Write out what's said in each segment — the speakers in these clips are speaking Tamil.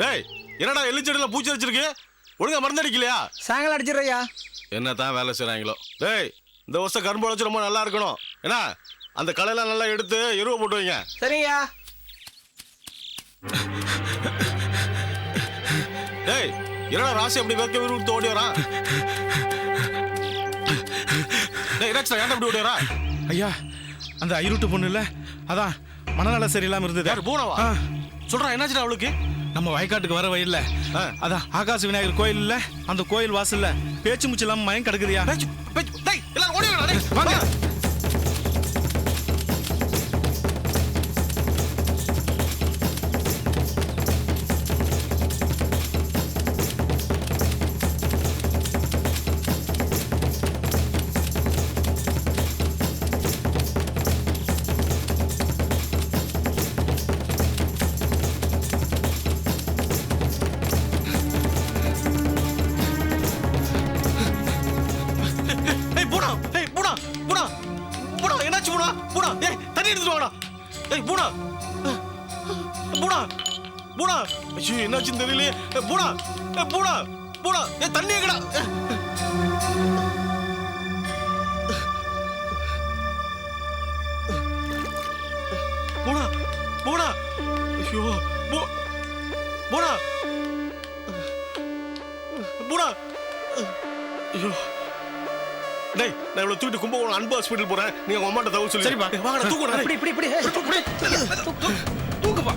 டேய் என்னடா எள்ளிச்செடியில பூச்சி வச்சிருக்கு ஒழுங்கா மருந்து அடிக்கலையா? சாயங்காலம் அடிச்சிடுறையா என்ன தான் வேலை செய்றாங்களோ. டேய் இந்த வருஷம் கரும்பு வச்சு ரொம்ப நல்லா இருக்கணும். என்ன? அந்த களையெல்லாம் நல்லா எடுத்து எருவை போட்டு வைங்க. சரிங்கய்யா. டேய் என்னடா ராசி அப்படி வேர்க்க விரும்பி ஓடி வரான் டேய் என்னாச்சுடா? ஏன்டா இப்படி ஓடி வரா ஐயா அந்த ஐருட்டு பொண்ணு இல்ல அதான் மனநல சரியில்லாம இருந்தது. யார் பூனவா? ஆ, சொல்றான் என்னாச்சுடா அவளுக்கு நம்ம வயக்காட்டுக்கு வர வழியில ஆ. அதான் ஆகாச விநாயகர் கோயில் இல்ல அந்த கோயில் வாசல்ல பேச்சு மூச்சு இல்லாம மயம் கிடக்குதுயா எல்லாரும் ஓடி வாங்க. ஐயோ என்னாச்சுன்னு தெரியலையே ஏய் பூனா பூனா ஏய் தண்ணி எங்கடா. பூனா பூனா ஐயோ பூ- பூனா பூனா ஐயோ டேய் நான் இவ்வளவு தூக்கிட்டு கும்பகோணம் அன்பு ஹாஸ்பிட்டல் போறேன் நீங்க உங்க அம்மாட்ட தகவல் சொல்லி சரிப்பா. வாங்கடா தூக்குடா இப்படி இப்படி இப்படி தூக்குப்பா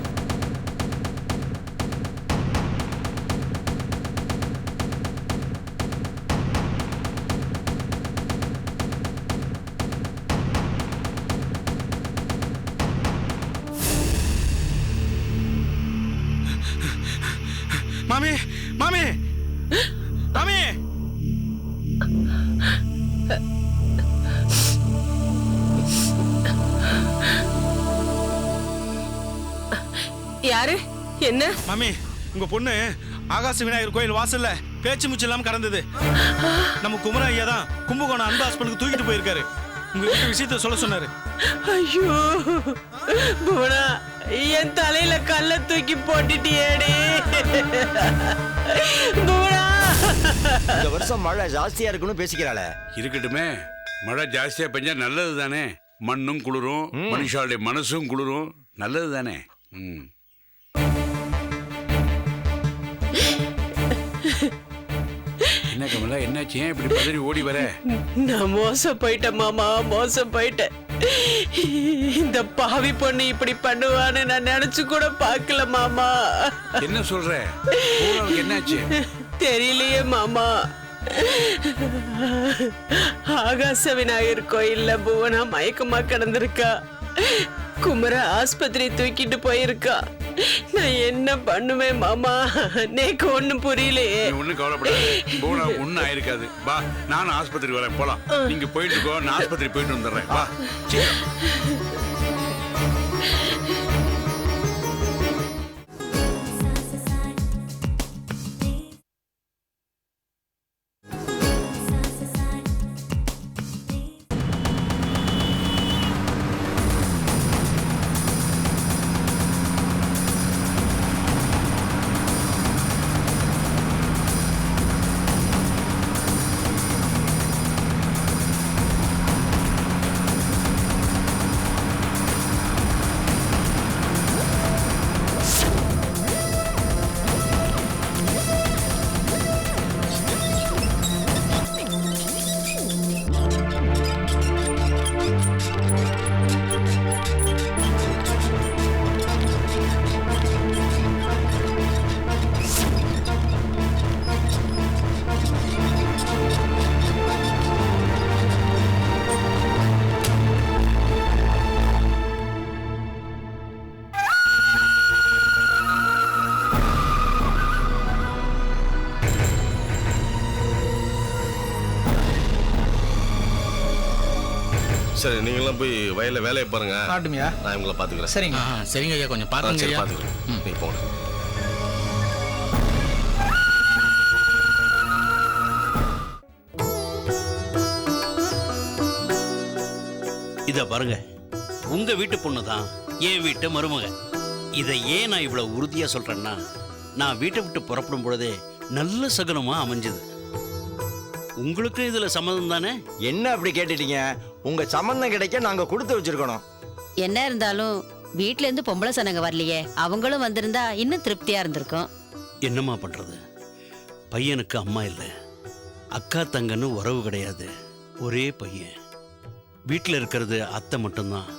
மாமி மாமி. மாமி. யாரு? என்ன? மாமி உங்க பொண்ணு ஆகாச விநாயகர் கோயில் வாசல்ல பேச்சு மூச்சு இல்லாம கடந்தது. நம்ம குமரன் ஐயா தான் கும்பகோணம் அன்பு ஹாஸ்பிட்டலுக்கு தூக்கிட்டு போயிருக்காரு. உங்ககிட்ட விஷயத்த சொல்ல சொன்னாரு. ஐயோ. என் தலையில கல்ல தூக்கி போட்டுட்டியேடி. இந்த வருஷம் மழை ஜாஸ்தியா இருக்குன்னு பேசிக்கிறாளே. இருக்கட்டுமே. மழை ஜாஸ்தியா பெஞ்சா நல்லது தானே மண்ணும் குளிரும் மனுஷாளுடைய மனசும் குளிரும். நல்லது தானே ம். என்ன கமலா என்னாச்சு? ஏன் இப்படி பதறி ஓடி வர? நான் மோசம் போயிட்டேன் மாமா மோசம் போயிட்டேன். இந்த பாவி பொண்ணு இப்படி பண்ணுவான்னு நான் நினைச்சு கூட பார்க்கல மாமா. என்ன சொல்ற? என்னாச்சு? தெரியலையே மாமா. ஆகாச விநாயகர் கோயில்ல புவனா மயக்கமா கிடந்திருக்கா. குமர ஆஸ்பத்திரி தூக்கிட்டு போயிருக்கா. நான் என்ன பண்ணுவேன் மாமா? நேக்கு ஒண்ணும் புரியலையே நீ ஒண்ணும் கவலைப்படாத. பூனா ஒண்ணும் ஆயிருக்காது. வா நானும் ஆஸ்பத்திரி வரேன். போலாம். நீங்க போயிட்டு இருக்கோ நான் ஆஸ்பத்திரி போயிட்டு வந்துடுறேன். வா சரி நீங்களாம் போய் வயல்ல வேலையை பாருங்க. ஆட்டுமியா நான் இவங்கள பாத்துக்கிறேன் சரிங்க. ஆ சரிங்க ஐயா கொஞ்சம் ஆ, பாருங்க சரி ஐயா பாத்துக்கிறேன் நீ போங்க இத பாருங்க உங்க வீட்டு பொண்ணு தான் என் வீட்டு மருமக. இதை ஏன் நான் இவ்வளவு உறுதியா சொல்றேன்னா நான் வீட்டை விட்டு புறப்படும் பொழுதே நல்ல சகுனமா அமைஞ்சது. உங்களுக்கும் இதுல சம்மதம் தானே? என்ன அப்படி கேட்டுட்டீங்க? உங்க சம்பந்தம் கிடைக்க நாங்க கொடுத்து வச்சிருக்கணும். என்ன இருந்தாலும் வீட்ல இருந்து பொம்பளை சனங்க வரலையே அவங்களும் வந்திருந்தா இன்னும் திருப்தியா இருந்திருக்கும். என்னம்மா பண்றது? பையனுக்கு அம்மா இல்லை. அக்கா தங்கன்னு உறவு கிடையாது. ஒரே பையன். வீட்டில் இருக்கிறது அத்தை மட்டும்தான்.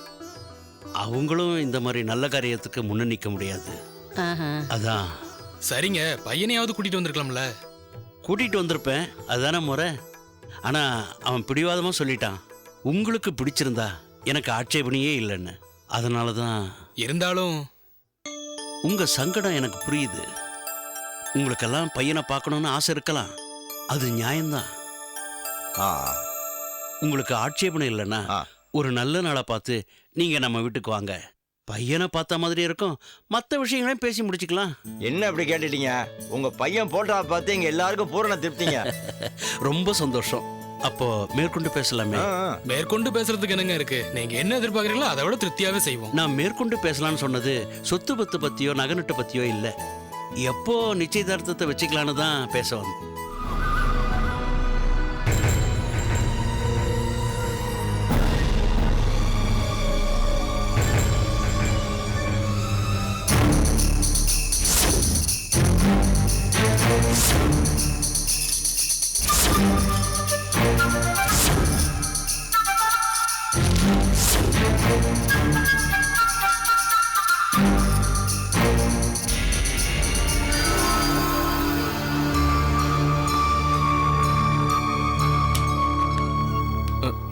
அவங்களும் இந்த மாதிரி நல்ல காரியத்துக்கு முன்ன நிற்க முடியாது. அதான். சரிங்க பையனையாவது கூட்டிட்டு வந்திருக்கலாம்ல? கூட்டிகிட்டு வந்திருப்பேன். அதுதானே முறை? ஆனால் அவன் பிடிவாதமாக சொல்லிட்டான். உங்களுக்கு பிடிச்சிருந்தா எனக்கு ஆட்சேபனையே இல்லைன்னு. அதனால தான் இருந்தாலும் உங்கள் சங்கடம் எனக்கு புரியுது. உங்களுக்கெல்லாம் பையனை பார்க்கணுன்னு ஆசை இருக்கலாம். அது நியாயம்தான். ஆ. உங்களுக்கு ஆட்சேபனை இல்லைன்னா ஆ. ஒரு நல்ல நாளை பார்த்து நீங்கள் நம்ம வீட்டுக்கு வாங்க. பையனை பார்த்த மாதிரி இருக்கும். மற்ற விஷயங்களையும் பேசி முடிச்சுக்கலாம். என்ன அப்படி கேட்டுட்டீங்க? உங்க பையன் போட்டா பார்த்து எங்க எல்லாருக்கும் பூரண திருப்திங்க. ரொம்ப சந்தோஷம். அப்போ மேற்கொண்டு பேசலாமே. மேற்கொண்டு பேசுறதுக்கு என்னங்க இருக்கு? நீங்க என்ன எதிர்பார்க்கறீங்களோ அதை விட திருப்தியாவே செய்வோம். நான் மேற்கொண்டு பேசலாம்னு சொன்னது சொத்து பத்து பத்தியோ நகநட்டு பத்தியோ இல்லை. எப்போ நிச்சயதார்த்தத்தை வச்சுக்கலான்னு தான் பேச வந்தேன்.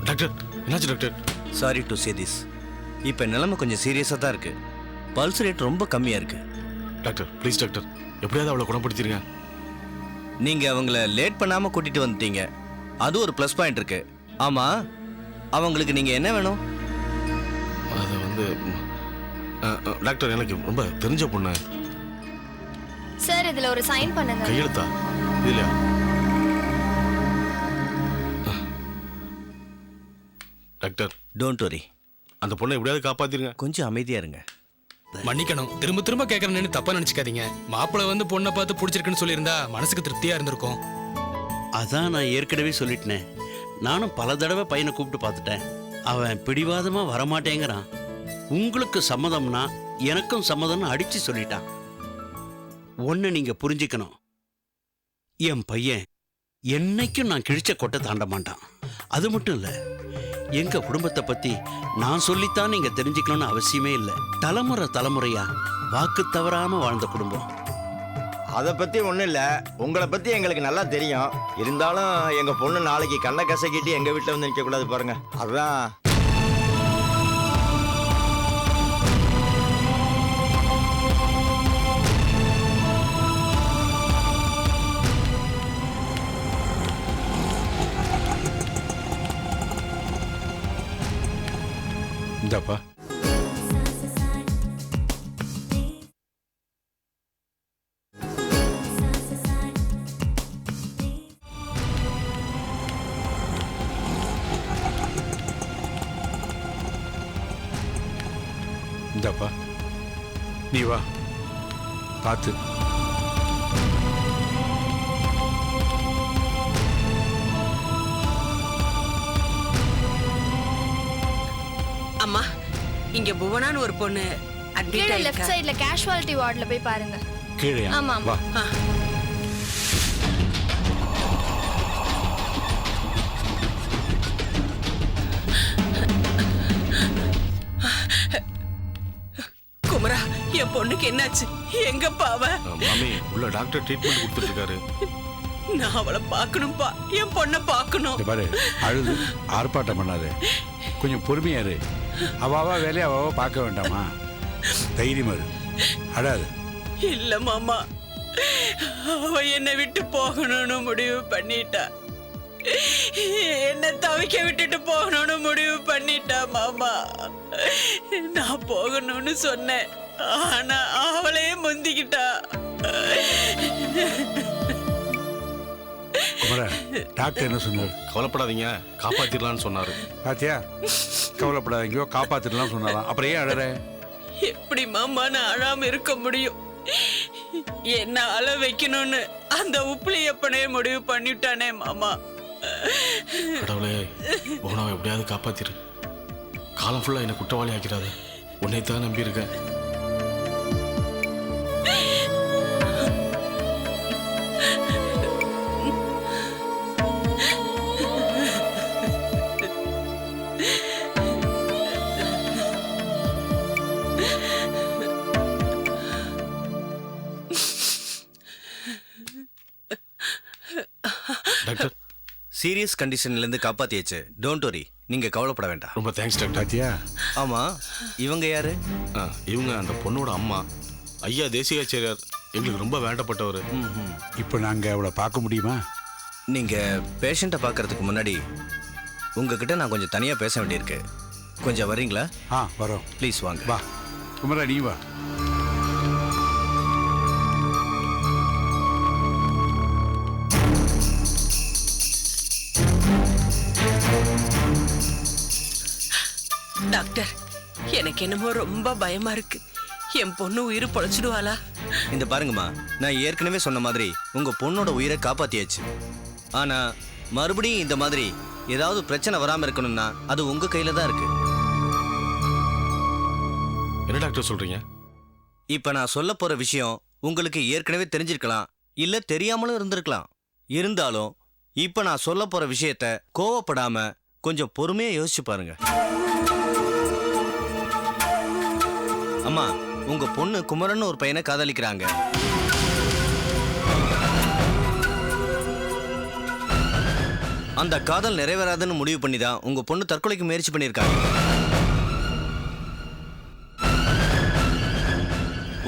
டாக்டர் என்னாச்சு doctor? Sorry to say this இப்போ நிலைமை கொஞ்சம் சீரியஸாக தான் இருக்கு. பல்ஸ் ரேட் ரொம்ப கம்மியாக இருக்கு. Doctor please doctor. எப்படியாவது அவளை குணப்படுத்திருங்க. நீங்கள் அவங்கள லேட் பண்ணாமல் கூட்டிகிட்டு வந்துட்டீங்க. அது ஒரு ப்ளஸ் பாயிண்ட் இருக்கு. ஆமாம் அவங்களுக்கு நீங்கள் என்ன வேணும்? அஹ், டாக்டர் எனக்கு ரொம்ப தெரிஞ்ச பொண்ணு. சார் இதுல ஒரு சைன் பண்ணுங்க. கையெழுத்தா? இல்லையா? டாக்டர் டோன்ட் வரி அந்த பொண்ணை எப்படியாவது காப்பாத்திருங்க. கொஞ்சம் அமைதியாக இருங்க. மன்னிக்கணும். திரும்ப திரும்ப கேட்கறேன்னு தப்பா நினைச்சுக்காதீங்க. மாப்பிள்ளை வந்து பொண்ணை பார்த்து பிடிச்சிருக்குன்னு சொல்லியிருந்தா மனசுக்கு திருப்தியா இருந்திருக்கும். அதான் நான் ஏற்கனவே சொல்லிட்டேனே. நானும் பல தடவை பையனை கூப்பிட்டு பார்த்துட்டேன். அவன் பிடிவாதமாக வரமாட்டேங்கிறான். உங்களுக்கு சம்மதம்னா எனக்கும் சம்மதம்னு அடிச்சு சொல்லிட்டான். ஒன்று நீங்கள் புரிஞ்சுக்கணும். என் பையன் என்னைக்கும் நான் கிழிச்ச கொட்டை தாண்ட மாட்டான். அது மட்டும் இல்லை எங்கள் குடும்பத்தை பற்றி நான் சொல்லித்தான் நீங்கள் தெரிஞ்சுக்கணும்னு அவசியமே இல்லை. தலைமுறை தலைமுறையா வாக்கு தவறாமல் வாழ்ந்த குடும்பம். அதை பற்றி ஒன்றும் இல்லை. உங்களை பற்றி எங்களுக்கு நல்லா தெரியும். இருந்தாலும் எங்கள் பொண்ணு நாளைக்கு கண்ணை கசக்கிட்டு எங்கள் வீட்டில் வந்து நிற்கக்கூடாது பாருங்கள் அதுதான் பார்த்து அம்மா இங்க புவனான்னு ஒரு பொண்ணு admit கீழே ஆயிருக்கா. லெஃப்ட் சைடுல கேஷுவாலிட்டி வார்டுல போய் பாருங்க. கீழே ஆமா, ஆமா. வா. குமரா என் பொண்ணுக்கு என்னாச்சு? எங்கப்பா அவ? மாமி உள்ள டாக்டர் ட்ரீட்மெண்ட் கொடுத்துட்டு இருக்காரு நான் அவளை பார்க்கணும்ப்பா என் பொண்ணை பார்க்கணும். பாரு அழுது ஆர்ப்பாட்டம் பண்ணாத. கொஞ்சம் பொறுமையா இரு. அவாவா வேலையை அவாவா பார்க்க வேண்டாமா? தைரியமா இரு இல்ல மாமா. அவ என்னை விட்டு போகணும்னு முடிவு பண்ணிட்டா. என்ன தவிக்க விட்டுட்டு போகணும்னு முடிவு பண்ணிட்டா மாமா. நான் போகணும்னு சொன்னேன். ஆனா அவளே முந்திக்கிட்டா. டாக்டர் என்ன சொன்னார்? கவலைப்படாதீங்க காப்பாத்திடலாம்னு சொன்னாரு. பாத்தியா? கவலைப்படாதீங்கயோ காப்பாத்திடலாம் சொன்னாராம். அப்புறம் ஏன் அழற? எப்படி மாமா நான் அழாம இருக்க முடியும்? என்ன அழ வைக்கணும்னு அந்த உப்புளியப்பனே முடிவு பண்ணிட்டானே மாமா. கடவுளே போனாவை எப்படியாவது காப்பாத்திரு. காலம் ஃபுல்லா என்னை குற்றவாளி ஆக்கிறாத உன்னை தான் நம்பியிருக்கேன். சீரியஸ் கண்டிஷன்ல இருந்து காப்பாத்தியாச்சு. டோன்ட் வரி நீங்க கவலைப்பட வேண்டாம். ரொம்ப தேங்க்ஸ் டாக்டர். பாத்தியா? ஆமா இவங்க யாரு? ஆ, இவங்க அந்த பொண்ணோட அம்மா. ஐயா தேசிகாச்சாரியார். எங்களுக்கு ரொம்ப வேண்டப்பட்டவர். இப்போ நாங்க அவளை பார்க்க முடியுமா? நீங்க பேஷண்ட்டை பார்க்கறதுக்கு முன்னாடி உங்ககிட்ட நான் கொஞ்சம் தனியா பேச வேண்டியிருக்கு. கொஞ்சம் வரீங்களா? ஆ வரோம். ப்ளீஸ் வாங்க. வா. குமரா நீ வா. எனக்கு என்னமோ ரொம்ப பயமா இருக்கு. என் பொண்ணு உயிர் பொழைச்சிடுவாளா? இந்த பாருங்கம்மா நான் ஏற்கனவே சொன்ன மாதிரி உங்க பொண்ணோட உயிரை காப்பாத்தியாச்சு. ஆனா மறுபடியும் இந்த மாதிரி ஏதாவது பிரச்சனை வராம இருக்கணும்னா அது உங்க கையில தான் இருக்கு. என்ன டாக்டர் சொல்றீங்க? இப்ப நான் சொல்ல போற விஷயம் உங்களுக்கு ஏற்கனவே தெரிஞ்சிருக்கலாம் இல்ல தெரியாமலும் இருந்திருக்கலாம். இருந்தாலும் இப்ப நான் சொல்ல போற விஷயத்த கோவப்படாம கொஞ்சம் பொறுமையா யோசிச்சு பாருங்க. அம்மா உங்க பொண்ணு குமரன் ஒரு பையனை காதலிக்கிறாங்க. அந்த காதல் நிறைவேறாதுன்னு முடிவு பண்ணி தான் உங்க பொண்ணு தற்கொலைக்கு முயற்சி பண்ணியிருக்காங்க.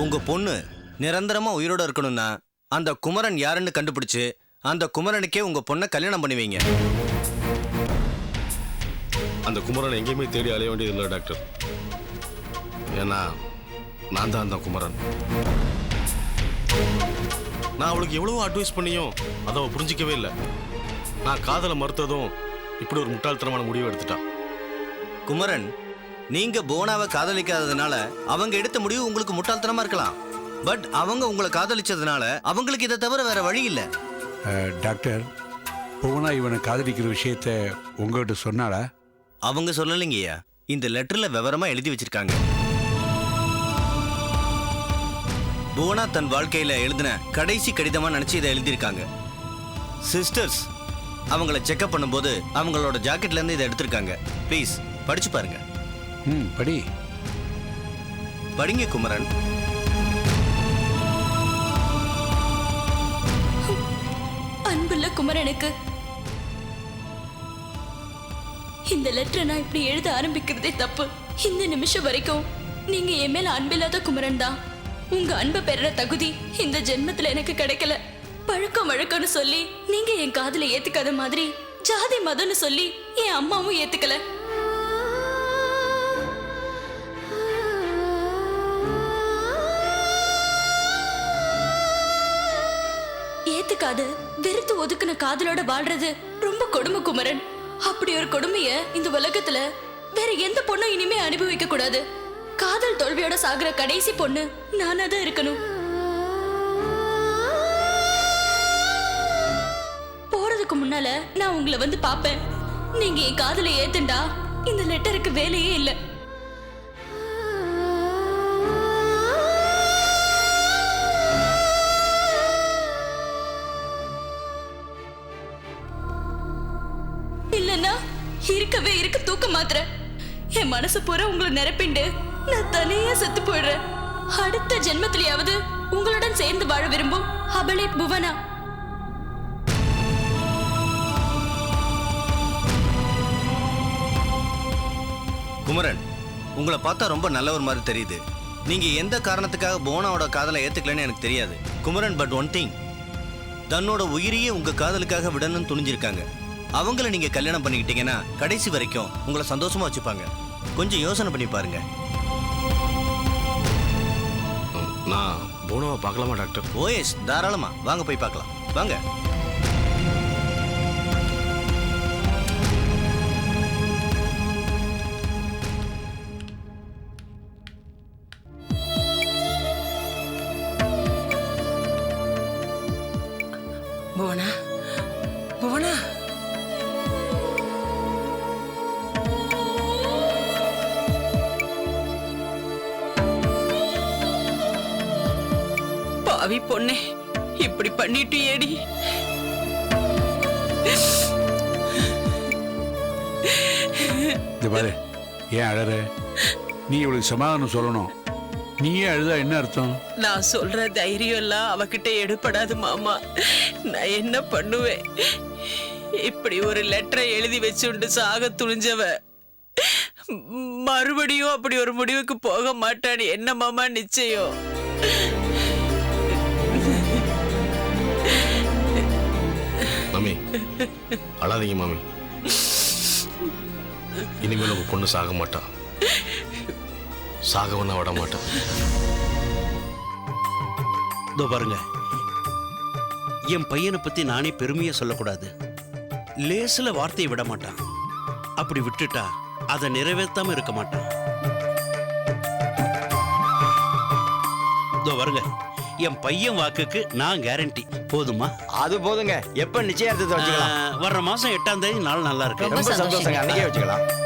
உங்க பொண்ணு நிரந்தரமா உயிரோட இருக்கணும்னா அந்த குமரன் யாருன்னு கண்டுபிடிச்சு அந்த குமரனுக்கே உங்க பொண்ணை கல்யாணம் பண்ணுவீங்க. அந்த குமரன் எங்கேயுமே தேடி அலைய வேண்டியதில்லை டாக்டர். ஏன்னா நான் தான் அந்த குமரன். நான் அவளுக்கு எவ்வளவோ அட்வைஸ் பண்ணியும் அதை அவள் புரிஞ்சிக்கவே இல்லை. நான் காதலை மறுத்ததும் இப்படி ஒரு முட்டாள்தனமான முடிவு எடுத்துட்டான். குமரன் நீங்க போனாவை காதலிக்காததுனால அவங்க எடுத்த முடிவு உங்களுக்கு முட்டாள்தனமா இருக்கலாம். பட் அவங்க உங்களை காதலிச்சதுனால அவங்களுக்கு இதை தவிர வேற வழி இல்ல. டாக்டர் புவனா இவனை காதலிக்கிற விஷயத்த உங்ககிட்ட சொன்னாளா? அவங்க சொல்லலைங்கய்யா. இந்த லெட்டர்ல விவரமா எழுதி வச்சிருக்காங்க. புவனா தன் வாழ்க்கையில எழுதின கடைசி கடிதமா நினைச்சு இதை எழுதியிருக்காங்க. சிஸ்டர்ஸ் அவங்கள செக்அப் பண்ணும்போது அவங்களோட ஜாக்கெட்ல இருந்து இதை எடுத்திருக்காங்க. ப்ளீஸ் படிச்சு பாருங்க. ம் படி. படிங்க குமரன். அன்புள்ள குமரனுக்கு. இந்த லெட்டர் நான் இப்படி எழுத ஆரம்பிக்கிறதே தப்பு. இந்த நிமிஷம் வரைக்கும் நீங்க என் மேல அன்பில்லாத குமரன் தான். உங்க அன்பு பெற தகுதி இந்த ஜென்மத்துல எனக்கு கிடைக்கல. பழக்கம் வழக்கம்னு சொல்லி நீங்க என் காதல ஏத்துக்காத மாதிரி ஜாதி மதம்னு சொல்லி என் அம்மாவும் ஏத்துக்கல. ஏத்துக்காத வெறுத்து ஒதுக்குன காதலோட வாழ்றது ரொம்ப கொடுமை குமரன். அப்படி ஒரு கொடுமைய இந்த உலகத்துல வேற எந்த பொண்ணும் இனிமே அனுபவிக்க கூடாது. காதல் தோல்வியோட சாகுற கடைசி பொண்ணு நானா தான் இருக்கணும். போறதுக்கு முன்னால நான் உங்களை வந்து பாப்பேன் நீங்க என் காதலை ஏத்துண்டா இந்த லெட்டருக்கு வேலையே இல்லை. இல்லன்னா இருக்கவே இருக்க தூக்க மாத்திர என் மனசு பூரா உங்களை நிரப்பிண்டு. நான் தனியா செத்து போயிடுறேன். அடுத்த ஜென்மத்திலேயாவது உங்களுடன் சேர்ந்து வாழ விரும்பும் அபலே புவனா. குமரன் உங்களை பார்த்தா ரொம்ப நல்லவர் மாதிரி தெரியுது. நீங்க எந்த காரணத்துக்காக போனாவோட காதலை ஏத்துக்கலன்னு எனக்கு தெரியாது. குமரன் பட் ஒன் திங் தன்னோட உயிரையே உங்க காதலுக்காக விடணும்னு துணிஞ்சிருக்காங்க. அவங்கள நீங்க கல்யாணம் பண்ணிக்கிட்டீங்கன்னா கடைசி வரைக்கும் உங்களை சந்தோஷமா வச்சுப்பாங்க. கொஞ்சம் யோசனை பண்ணி பாருங்க. நான் போனவா பார்க்கலாமா டாக்டர்? ஓஎஸ் தாராளமா. வாங்க போய் பார்க்கலாம். வாங்க. போனா பாவி பொண்ணே இப்படி பண்ணிட்டு ஏடி இந்த பாரு ஏன் அழற? நீ இவளுக்கு சமாதானம் சொல்லணும். நீயே அழுதா என்ன அர்த்தம்? நான் சொல்ற தைரியம் எல்லாம் அவகிட்ட எடுபடாது மாமா. நான் என்ன பண்ணுவேன்? இப்படி ஒரு லெட்டரை எழுதி வச்சுண்டு சாக துணிஞ்சவ. மறுபடியும் அப்படி ஒரு முடிவுக்கு போக மாட்டான்னு என்ன மாமா நிச்சயம்? அழாதீங்க மாமி. இனிமேல் உங்க பொண்ணு சாக மாட்டா. சாகவன விட மாட்டான் இதோ பாருங்க. என் பையனை பத்தி நானே பெருமையா சொல்லக்கூடாது. லேசில் வார்த்தையை விட மாட்டான். அப்படி விட்டுட்டா அதை நிறைவேற்றாம இருக்க மாட்டான். இதோ பாருங்க. என் பையன் வாக்குக்கு நான் கேரண்டி போதுமா? அது போதுங்க. எப்ப நிச்சயார்த்தத்தை வச்சுக்கலாம்? வர்ற மாசம் எட்டாம் தேதி நாள் நல்லா இருக்கு. ரொம்ப சந்தோஷங்க. அன்னைக்கே வச்சுக்கலாம்.